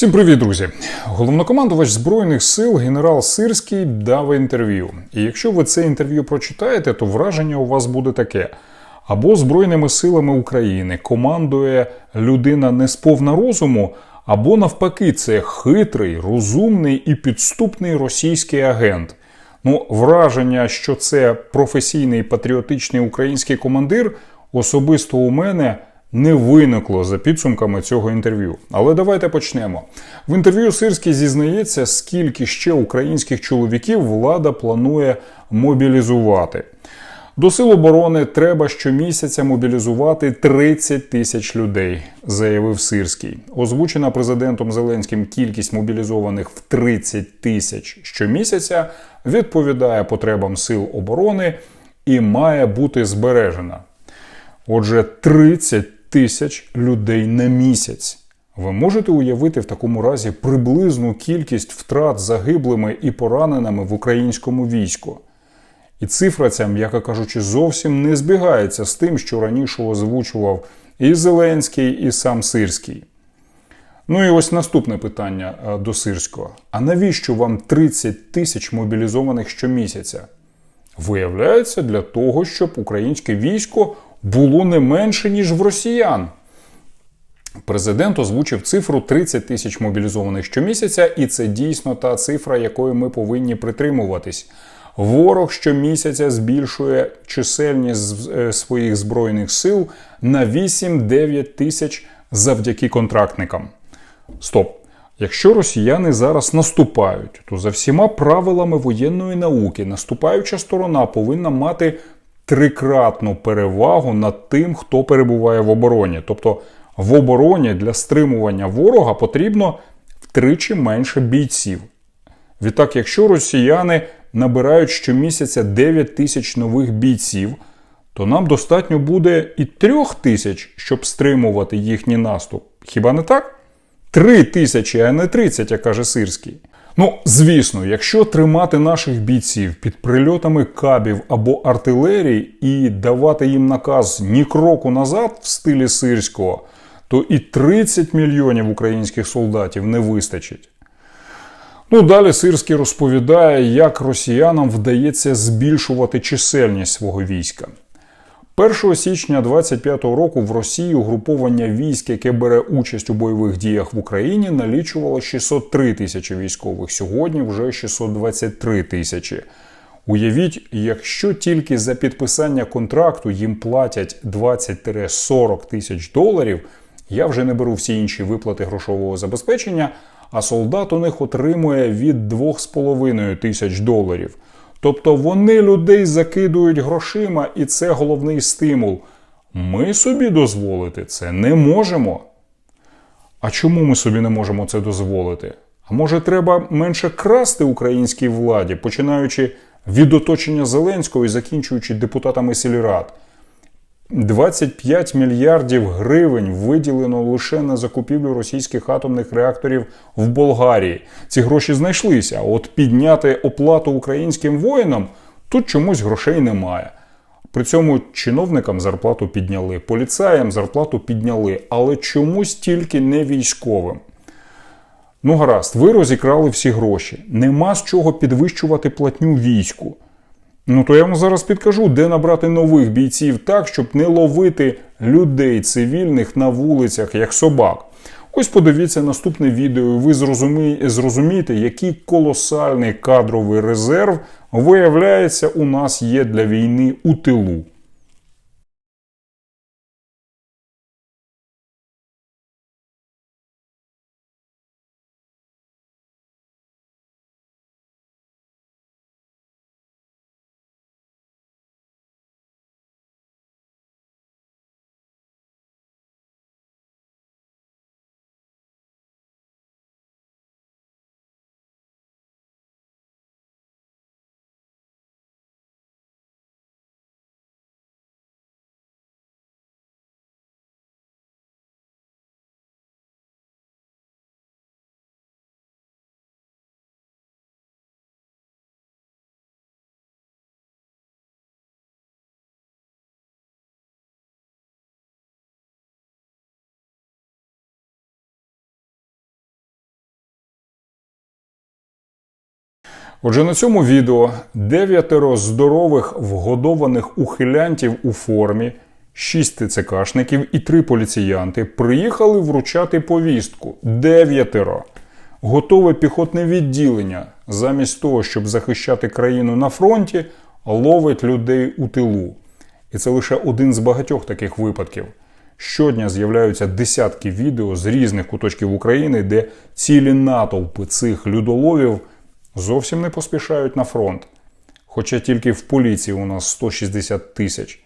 Всім привіт, друзі! Головнокомандувач Збройних сил генерал Сирський дав інтерв'ю. І якщо ви це інтерв'ю прочитаєте, то враження у вас буде таке: або Збройними силами України командує людина не сповна розуму, або навпаки, це хитрий, розумний і підступний російський агент. Ну, враження, що це професійний патріотичний український командир, особисто у мене не виникло за підсумками цього інтерв'ю. Але давайте почнемо. В інтерв'ю Сирський зізнається, скільки ще українських чоловіків влада планує мобілізувати. До сил оборони треба щомісяця мобілізувати 30 тисяч людей, заявив Сирський. Озвучена президентом Зеленським кількість мобілізованих в 30 тисяч щомісяця відповідає потребам сил оборони і має бути збережена. Отже, 30 тисяч людей на місяць. Ви можете уявити в такому разі приблизну кількість втрат загиблими і пораненими в українському війську. І цифра ця, м'яко кажучи, зовсім не збігається з тим, що раніше озвучував і Зеленський, і сам Сирський. Ну і ось наступне питання е, до Сирського. А навіщо вам 30 тисяч мобілізованих щомісяця? Виявляється, для того, щоб українське військо було не менше, ніж в росіян. Президент озвучив цифру 30 тисяч мобілізованих щомісяця, і це дійсно та цифра, якої ми повинні притримуватись. Ворог щомісяця збільшує чисельність е, своїх збройних сил на 8-9 тисяч завдяки контрактникам. Стоп! Якщо росіяни зараз наступають, то за всіма правилами воєнної науки наступаюча сторона повинна мати трикратну перевагу над тим, хто перебуває в обороні. Тобто в обороні для стримування ворога потрібно втричі менше бійців. Відтак, якщо росіяни набирають щомісяця 9 тисяч нових бійців, то нам достатньо буде і трьох тисяч, щоб стримувати їхній наступ. Хіба не так? Три тисячі, а не 30, як каже Сирський. Ну, звісно, якщо тримати наших бійців під прильотами кабів або артилерії і давати їм наказ ні кроку назад в стилі сирського, то і 30 мільйонів українських солдатів не вистачить. Ну, далі Сирський розповідає, як росіянам вдається збільшувати чисельність свого війська. 1 січня 25-го року в Росії угруповання військ, яке бере участь у бойових діях в Україні, налічувало 603 тисячі військових. Сьогодні вже 623 тисячі. Уявіть, якщо тільки за підписання контракту їм платять 20-40 тисяч доларів, я вже не беру всі інші виплати грошового забезпечення, а солдат у них отримує від 2,5 тисяч доларів. Тобто вони людей закидують грошима, і це головний стимул. Ми собі дозволити це не можемо. А чому ми собі не можемо це дозволити? А може, треба менше красти українській владі, починаючи від оточення Зеленського і закінчуючи депутатами сільрад? 25 мільярдів гривень виділено лише на закупівлю російських атомних реакторів в Болгарії. Ці гроші знайшлися. От підняти оплату українським воїнам тут чомусь грошей немає. При цьому чиновникам зарплату підняли, поліцаям зарплату підняли, але чомусь тільки не військовим. Ну, гаразд, ви розікрали всі гроші. Нема з чого підвищувати платню війську. Ну, то я вам зараз підкажу, де набрати нових бійців так, щоб не ловити людей цивільних на вулицях, як собак. Ось подивіться наступне відео, і ви зрозумієте, який колосальний кадровий резерв, виявляється, у нас є для війни у тилу. Отже, на цьому відео дев'ятеро здорових вгодованих ухилянтів у формі, шість ТЦКшників і три поліціянти приїхали вручати повістку. Дев'ятеро. Готове піхотне відділення, замість того, щоб захищати країну на фронті, ловить людей у тилу. І це лише один з багатьох таких випадків. Щодня з'являються десятки відео з різних куточків України, де цілі натовпи цих людоловів зовсім не поспішають на фронт. Хоча тільки в поліції у нас 160 тисяч.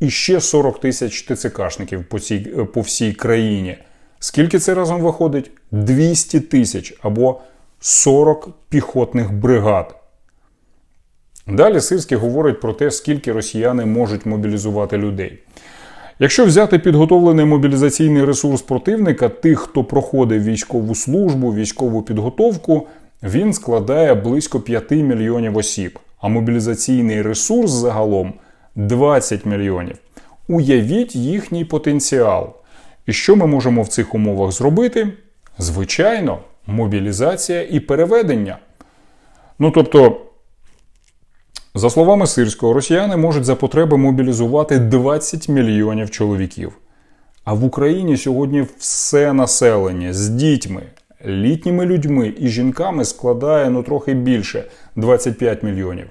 І ще 40 тисяч ТЦКшників по, цій, по всій країні. Скільки це разом виходить? 200 тисяч або 40 піхотних бригад. Далі Сирський говорить про те, скільки росіяни можуть мобілізувати людей. Якщо взяти підготовлений мобілізаційний ресурс противника, тих, хто проходить військову службу, військову підготовку, він складає близько 5 мільйонів осіб, а мобілізаційний ресурс загалом 20 мільйонів. Уявіть їхній потенціал. І що ми можемо в цих умовах зробити? Звичайно, мобілізація і переведення. Ну тобто. За словами Сирського, росіяни можуть за потреби мобілізувати 20 мільйонів чоловіків. А в Україні сьогодні все населення з дітьми, літніми людьми і жінками складає ну трохи більше 25 мільйонів.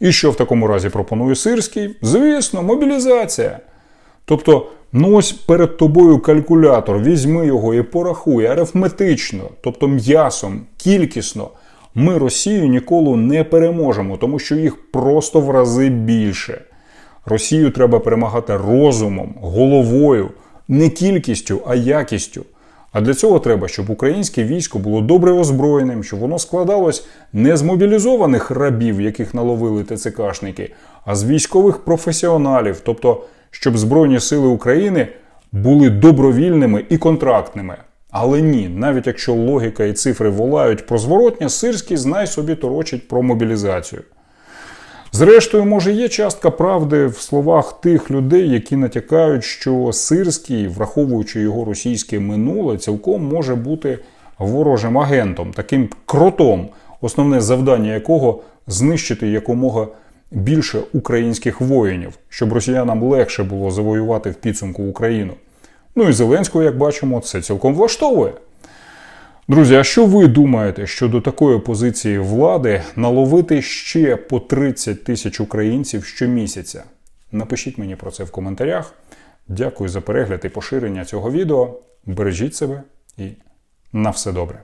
І що в такому разі пропонує Сирський? Звісно, мобілізація. Тобто, ну ось перед тобою калькулятор, візьми його і порахуй арифметично, тобто м'ясом, кількісно. Ми Росію ніколи не переможемо, тому що їх просто в рази більше. Росію треба перемагати розумом, головою, не кількістю, а якістю. А для цього треба, щоб українське військо було добре озброєним, щоб воно складалось не з мобілізованих рабів, яких наловили ТЦКшники, а з військових професіоналів, тобто, щоб Збройні сили України були добровільними і контрактними. Але ні, навіть якщо логіка і цифри волають про зворотня, Сирський знай собі торочить про мобілізацію. Зрештою, може, є частка правди в словах тих людей, які натякають, що Сирський, враховуючи його російське минуле, цілком може бути ворожим агентом, таким кротом, основне завдання якого знищити якомога більше українських воїнів, щоб росіянам легше було завоювати в підсумку Україну. Ну і Зеленського, як бачимо, це цілком влаштовує. Друзі, а що ви думаєте щодо такої позиції влади наловити ще по 30 тисяч українців щомісяця? Напишіть мені про це в коментарях. Дякую за перегляд і поширення цього відео. Бережіть себе і на все добре.